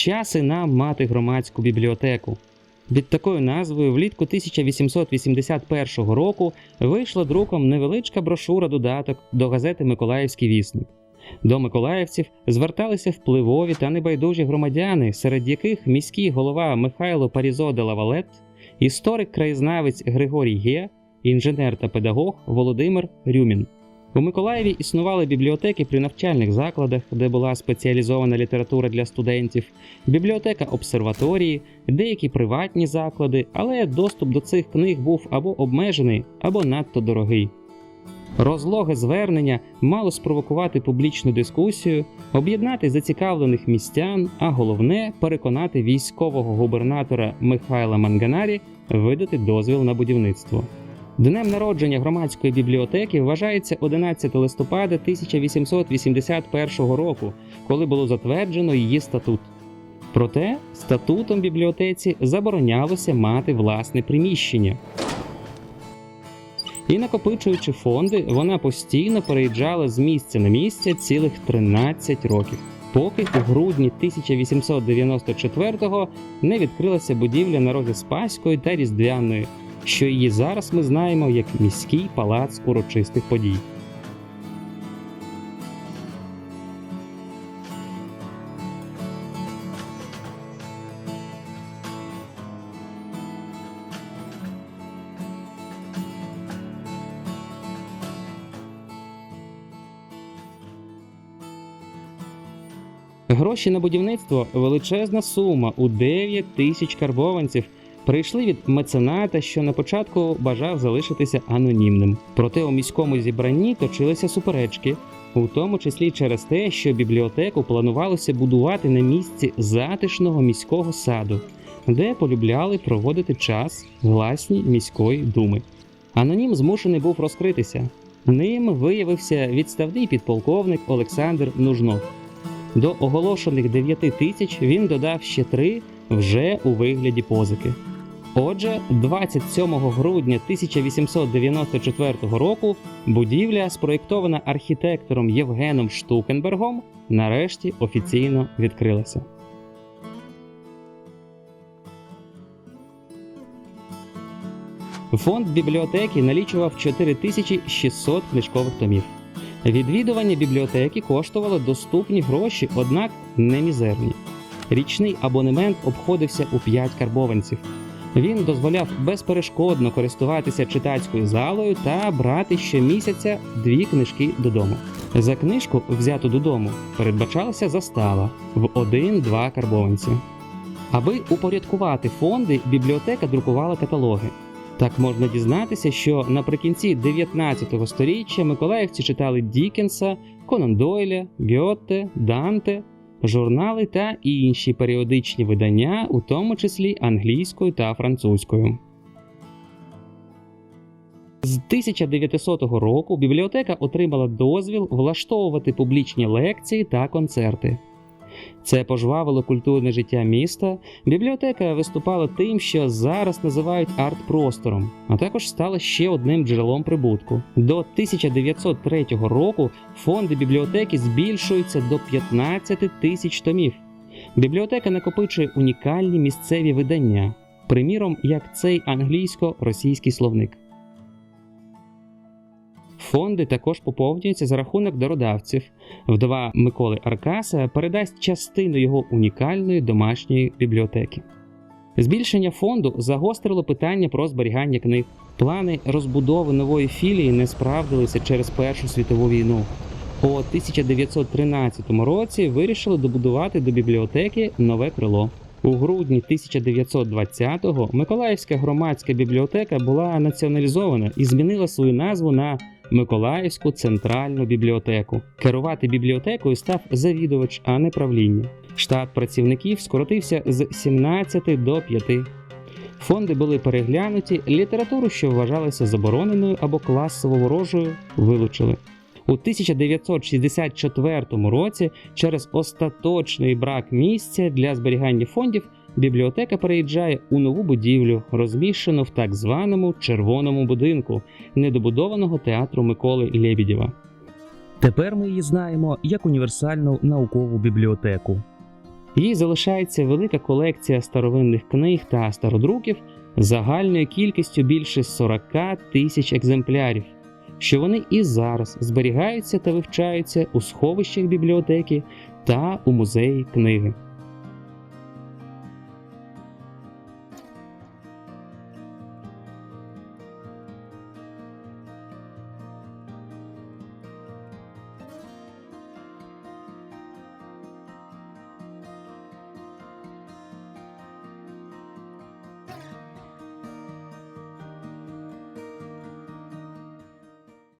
Час і нам мати громадську бібліотеку. Під такою назвою влітку 1881 року вийшла друком невеличка брошура додаток до газети Миколаївський вісник. До миколаївців зверталися впливові та небайдужі громадяни, серед яких міський голова Михайло Парізо де Лавалет, історик-краєзнавець Григорій Ге, інженер та педагог Володимир Рюмін. У Миколаєві існували бібліотеки при навчальних закладах, де була спеціалізована література для студентів, бібліотека обсерваторії, деякі приватні заклади, але доступ до цих книг був або обмежений, або надто дорогий. Розлоге звернення мало спровокувати публічну дискусію, об'єднати зацікавлених містян, а головне переконати військового губернатора Михайла Манганарі видати дозвіл на будівництво. Днем народження громадської бібліотеки вважається 11 листопада 1881 року, коли було затверджено її статут. Проте статутом бібліотеці заборонялося мати власне приміщення. І накопичуючи фонди, вона постійно переїжджала з місця на місце цілих 13 років, поки у грудні 1894-го не відкрилася будівля на розі Спаської та Різдвяної, що її зараз ми знаємо як міський палац урочистих подій. Гроші на будівництво величезна сума у 9 тисяч карбованців прийшли від мецената, що на початку бажав залишитися анонімним. Проте у міському зібранні точилися суперечки, у тому числі через те, що бібліотеку планувалося будувати на місці затишного міського саду, де полюбляли проводити час власні міської думи. Анонім змушений був розкритися. Ним виявився відставний підполковник Олександр Нужнов. До оголошених 9 тисяч він додав ще три вже у вигляді позики. Отже, 27 грудня 1894 року будівля, спроєктована архітектором Євгеном Штукенбергом, нарешті офіційно відкрилася. Фонд бібліотеки налічував 4600 книжкових томів. Відвідування бібліотеки коштувало доступні гроші, однак не мізерні. Річний абонемент обходився у 5 карбованців. Він дозволяв безперешкодно користуватися читацькою залою та брати щомісяця дві книжки додому. За книжку, взяту додому, передбачалася застава в 1-2 карбованці. Аби упорядкувати фонди, бібліотека друкувала каталоги. Так можна дізнатися, що наприкінці 19 століття миколаївці читали Дікенса, Конан Дойля, Гьотте, Данте, журнали та інші періодичні видання, у тому числі англійською та французькою. З 1900 року бібліотека отримала дозвіл влаштовувати публічні лекції та концерти. Це пожвавило культурне життя міста. Бібліотека виступала тим, що зараз називають арт-простором, а також стала ще одним джерелом прибутку. До 1903 року фонди бібліотеки збільшуються до 15 тисяч томів. Бібліотека накопичує унікальні місцеві видання, приміром, як цей англійсько-російський словник. Фонди також поповнюються за рахунок дародавців. Вдова Миколи Аркаса передасть частину його унікальної домашньої бібліотеки. Збільшення фонду загострило питання про зберігання книг. Плани розбудови нової філії не справдилися через Першу світову війну. У 1913 році вирішили добудувати до бібліотеки нове крило. У грудні 1920-го Миколаївська громадська бібліотека була націоналізована і змінила свою назву на Миколаївську центральну бібліотеку. Керувати бібліотекою став завідувач, а не правління. Штат працівників скоротився з 17 до 5. Фонди були переглянуті, літературу, що вважалася забороненою або класово ворожою, вилучили. У 1964 році через остаточний брак місця для зберігання фондів бібліотека переїжджає у нову будівлю, розміщену в так званому червоному будинку недобудованого театру Миколи Лєбідєва. Тепер ми її знаємо як універсальну наукову бібліотеку. Їй залишається велика колекція старовинних книг та стародруків загальною кількістю більше 40 тисяч екземплярів, що вони і зараз зберігаються та вивчаються у сховищах бібліотеки та у музеї книги.